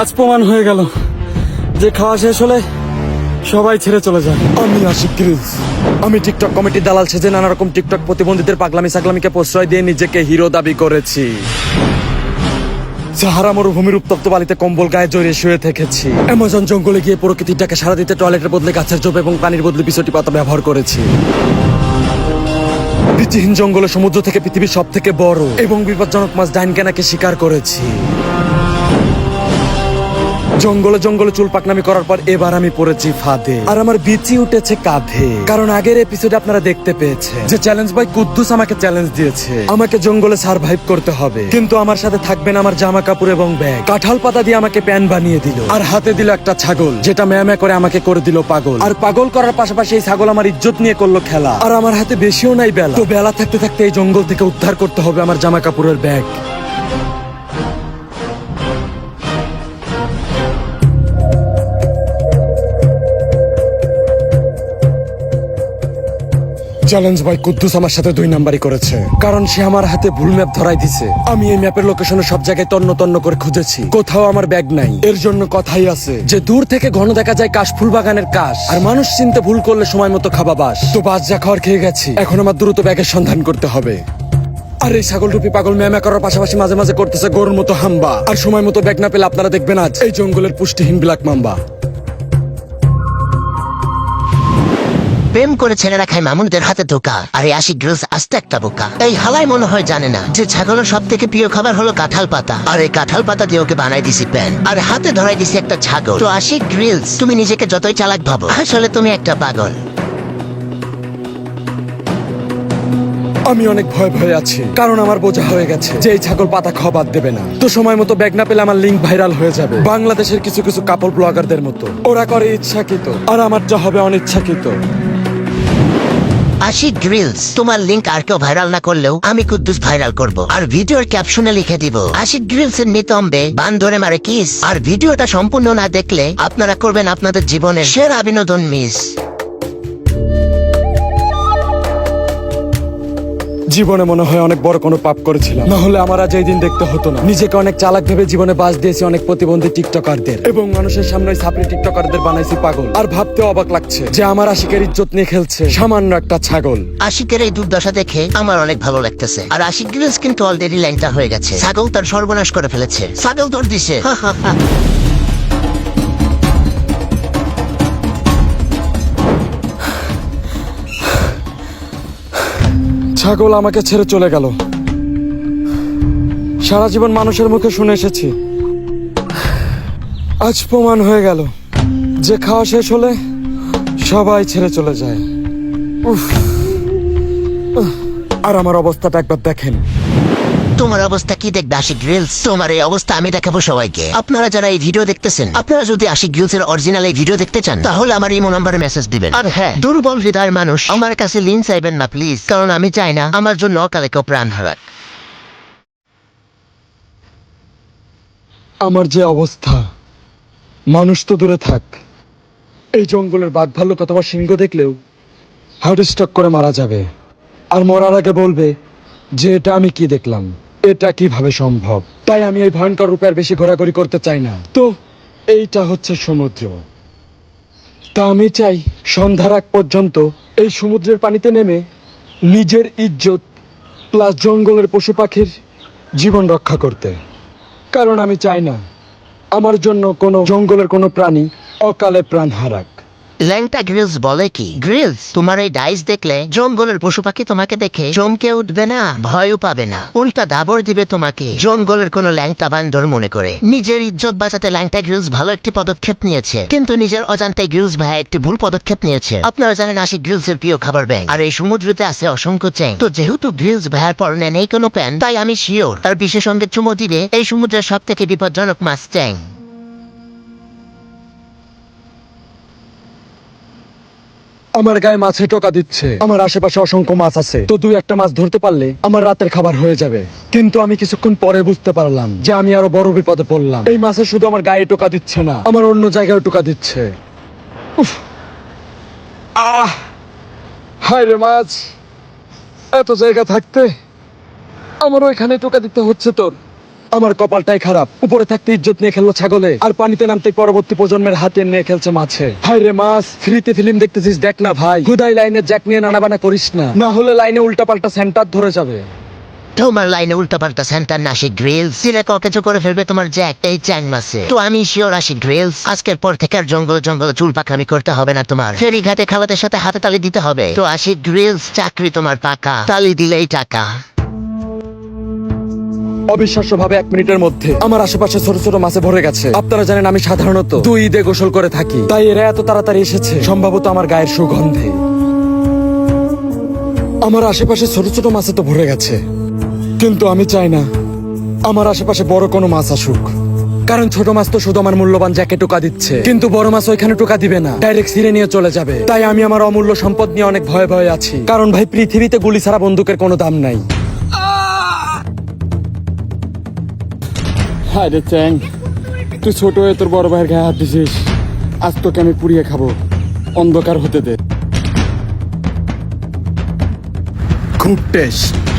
আজ প্রমাণ হয়ে গেল যে খাওয়া শেষ হলে সবাই ছেড়ে চলে যায়। আমি আশিক গ্রিলস। আমি টিকটক কমিটির দালাল সেজে নানা রকম টিকটক প্রতিবন্ধীদের পাগলামি সাগলামিকে প্রশ্রয় দিয়ে নিজেকে হিরো দাবি করেছি। সাহারা মরুভূমির উত্তপ্ত বালিতে কম্বল গায়ে জড়িয়ে শুয়ে থেকেছি। অ্যামাজন জঙ্গলে গিয়ে প্রকৃতিটাকে সারা দিতে টয়লেটের বদলে গাছের জোপ এবং পানির বদলে বিছটি পাতা ব্যবহার করেছি। বৃত্তিহীন জঙ্গলে সমুদ্র থেকে পৃথিবীর সব থেকে বড় এবং বিপজ্জনক মাছ ডাইনকেনাকে শিকার করেছি। জঙ্গলে জঙ্গলে চুল পাকনামি করার পর এবার আমি পড়েছি ফাঁদে। আর আমার বিচি উঠেছে কাঁধে। কারণ আগের এপিসোডে আপনারা দেখতে পেয়েছেন যে চ্যালেঞ্জ বয় কুদ্দুস আমাকে চ্যালেঞ্জ দিয়েছে। আমাকে জঙ্গলে সার্ভাইভ করতে হবে। কিন্তু আমার সাথে থাকবেন আমার জামা কাপড় এবং ব্যাগ কাঁঠাল পাতা দিয়ে আমাকে প্যান বানিয়ে দিল। আর হাতে দিল একটা ছাগল, যেটা ম্যামে করে আমাকে করে দিল পাগল। আর পাগল করার পাশাপাশি এই ছাগল আমার ইজ্জত নিয়ে করল খেলা। আর আমার হাতে বেশিও নাই বেলা। তো বেলা থাকতে থাকতে এই জঙ্গল থেকে উদ্ধার করতে হবে আমার জামা কাপড়ের ব্যাগ চ্যালেঞ্জ বয় কুদ্দুস আমার সাথে দুই নাম্বারই করেছে। কারণ সে আমার হাতে ভুল ম্যাপ ধরাই দিছে। আমি এই ম্যাপের লোকেশনে সব জায়গায় তন্ন তন্ন করে খুঁজেছি। কোথাও আমার ব্যাগ নাই। এর জন্য কথাই আছে যে দূর থেকে ঘন দেখা যায় কাশফুল বাগানের কাশ। আর মানুষ চিনতে ভুল করলে সময় মতো খাবা বাস। তো বাস যা খাওয়ার খেয়ে গেছি। এখন আমার দ্রুত ব্যাগের সন্ধান করতে হবে। আর এই ছাগল রূপী পাগল ম্যামা করার পাশাপাশি মাঝে মাঝে করতেছে গরুর মতো হাম্বা। আর সময় মতো ব্যাগ না পেলে আপনারা দেখবেন আজ এই জঙ্গলের পুষ্টিহীন ব্ল্যাক মাম্বা প্রেম করে ছেলেরা খায় মামুনদের হাতে ধোকা, আর এই আশিক গ্রিলস আস্তে একটা বোকা। এই হালাই মনে হয় জানে না যে ছাগলের সব থেকে প্রিয় খাবার হলো কাঁঠাল পাতা। আর এই কাঁঠাল পাতা দিয়ে ওকে বানাই দিছি প্যান। আর হাতে ধরাই দিছি একটা ছাগল। তো আশিক গ্রিলস, তুমি নিজেকে যতই চালাক ভাবো, আসলে তুমি একটা পাগল। আমি অনেক ভয় ভয়ে আছি, কারণ আমার বোঝা হয়ে গেছে যে এই ছাগল পাতা খাওয়া বাদ দেবে না। তো সময় মতো ব্যাগ না পেলে আমার লিঙ্ক ভাইরাল হয়ে যাবে। বাংলাদেশের কিছু কিছু কাপল ব্লগারদের মতো। ওরা করে ইচ্ছাকৃত, আর আমার যা হবে অনিচ্ছাকৃত। আশিক গ্রিলস তোমার লিংক আর কেউ ভাইরাল না করলেও আমি কুদ্দুস ভাইরাল করব। আর ভিডিওর ক্যাপশনে লিখে দিব আশি গ্রিলস এর নিতম্বে বান ধরে মারে কিস আর ভিডিওটা সম্পূর্ণ না দেখলে আপনারা করবেন আপনাদের জীবনের সেরা বিনোদন মিস জীবনে মনে হয় অনেক বড় কোনো পাপ করেছিলাম। না হলে আমার আজ এই দিন দেখতে হতো না। নিজেকে অনেক চালাক ভেবে জীবনে বাস দিয়েছি অনেক প্রতিবন্ধী টিকটকারদের। এবং মানুষের সামনে সাপড়ি টিকটকারদের বানাইছি পাগল। আর ভাবতে অবাক লাগছে যে আমার আশিকের ইজ্জত নিয়ে খেলছে সামান্য একটা ছাগল। আশিকের এই দুর্দশা দেখে আমার অনেক ভালো লাগতেছে। আর আশিক কিন্তু অলরেডি ল্যাংটা হয়ে গেছে। ছাগল তার সর্বনাশ করে ফেলেছে। ছাগল দৌড় দিছে। ছাগল আমাকে ছেড়ে চলে গেল। সারা জীবন মানুষের মুখে শুনে এসেছি। আজ প্রমাণ হয়ে গেল যে খাওয়া শেষ হলে সবাই ছেড়ে চলে যায়। আর আমার অবস্থাটা একবার দেখেন। তোমার অবস্থা কি দেখবে আশিক গ্রিলস তোমার এই অবস্থা আমি দেখাবো সবাইকে। আপনারা যারা এই ভিডিও দেখতেছেন আপনারা যদি আশিক গ্রিলস এর অরিজিনাল এই ভিডিও দেখতে চান তাহলে আমার ইমো নাম্বারে মেসেজ দিবেন। আর হ্যাঁ দুর্বল হৃদয়ের মানুষ আমার কাছে লিন চাইবেন না প্লিজ কারণ আমি চাই না আমার জন্য অকালে কেউ প্রাণ হারাক। আমার যে অবস্থা মানুষ তো দূরে থাক। এই জঙ্গলের বাঘ ভাল্লুক অথবা সিংহ দেখলেও হার্ট স্ট্রোক করে মারা যাবে। আর মরার আগে বলবে যে এটা আমি কি দেখলাম। এটা কীভাবে সম্ভব? তাই আমি এই ভয়ঙ্কর রূপে আর বেশি ঘোরাঘুরি করতে চাই না। তো, এইটা হচ্ছে সমুদ্র। তা আমি চাই সন্ধ্যার আগ পর্যন্ত এই সমুদ্রের পানিতে নেমে নিজের ইজ্জত প্লাস জঙ্গলের পশু পাখির জীবন রক্ষা করতে। কারণ আমি চাই না আমার জন্য কোনো জঙ্গলের কোনো প্রাণী অকালে প্রাণ হারাক। ল্যাংটা গ্রিলস বলে কি? গ্রিলস? তোমার এই ডাইস দেখলে জঙ্গলের পশু পাখি তোমাকে দেখে চমকে উঠবে না, ভয়ও পাবে না। উল্টা দাবর দিবে তোমাকে, জঙ্গলের কোনো ল্যাংটা বান্দর মনে করে। নিজের ইজ্জত বাঁচাতে ল্যাংটা গ্রিলস ভালো একটি পদক্ষেপ নিয়েছে। কিন্তু নিজের অজান্তে গ্রিলস ভাই একটি ভুল পদক্ষেপ নিয়েছে। আপনারা জানেন আসি গ্রিলস এর প্রিয় খাবার ব্যাংক। আর এই সমুদ্রতে আছে অসংখ্য চ্যাং। তো যেহেতু গ্রিলস ভাইয়ের পরনে নেই কোনো প্যান তাই আমি শিওর। তার বিশেষ সঙ্গে চুমো দিবে এই সমুদ্রের সব থেকে বিপজ্জনক মাছ চ্যাং। আমার গায়ে মাছে টোকা দিচ্ছে। আমার আশেপাশে অসংখ্য মাছ আছে। তো দুই একটা মাছ ধরতে পারলে আমার রাতের খাবার হয়ে যাবে। কিন্তু আমি কিছুক্ষণ পরে বুঝতে পারলাম যে আমি আরও বড় বিপদে পড়লাম। এই মাছে শুধু আমার গায়ে টোকা দিচ্ছে না, আমার অন্য জায়গায় টোকা দিচ্ছে। উফ। হায় রে মাছ, এত জায়গা থাকতে আমারও এখানে টোকা দিতে হচ্ছে তোর। আমার কপালটাই খারাপ। উপরে থাকতে ইজ্জত নিয়ে খেললো ছাগলে, আর পানিতে নামতে পরবর্তী প্রজন্মের হাতে নিয়ে খেলছে মাছে। হায় রে মাছ, ফ্রিতে ফিল্ম দেখতেছিস, দেখ না ভাই। হুদাই লাইনে জ্যাক নিয়ে নানাবানা করিস না। না হলে লাইনে উল্টাপাল্টা সেন্টার ধরে যাবে। তোমার লাইনে উল্টো পাল্টা সেন্টার না গ্রিলস দিলে ককেচো করে ফেলবে তোমার জ্যাক, এই চ্যাং মাসে তো আমি শিওর আসি গ্রিলস আজকের পর থেকে আর জঙ্গল জঙ্গল চুল পাকামি করতে হবে না তোমার। ফেরি ঘাটে খাওয়াতে সাথে হাতে তালি দিতে হবে। তো আসি গ্রিলস চাকরি তোমার পাকা। তালি দিলেই টাকা। অবিশ্বাস্য ভাবে এক মিনিটের মধ্যে আমার আশেপাশে ছোট ছোট মাছে ভরে গেছে। আপনারা জানেন আমি সাধারণত দুই ঈদে গোসল করে থাকি। তাই এরা এত তাড়াতাড়ি এসেছে, সম্ভবত আমার গায়ের সুগন্ধে। আমার আশেপাশে ছোট ছোট মাছে তো ভরে গেছে। কিন্তু আমি চাই না আমার আশেপাশে বড় কোনো মাছ আসুক। কারণ ছোট মাছ তো শুধু আমার মূল্যবান জ্যাকে টোকা দিচ্ছে। কিন্তু বড় মাছ ওইখানে টোকা দিবে না ডাইরেক্ট ছিঁড়ে নিয়ে চলে যাবে। তাই আমি আমার অমূল্য সম্পদ নিয়ে অনেক ভয়ে ভয়ে আছি। কারণ ভাই, পৃথিবীতে গুলি ছাড়া বন্দুকের কোনো দাম নাই। হায় রে চ্যাং, তুই ছোট হয়ে তোর বড় ভাইয়ের গায়ে হাত দিছিস। আজ তোকে আমি পুড়িয়ে খাব। অন্ধকার হতে দে। খুব টেস্ট।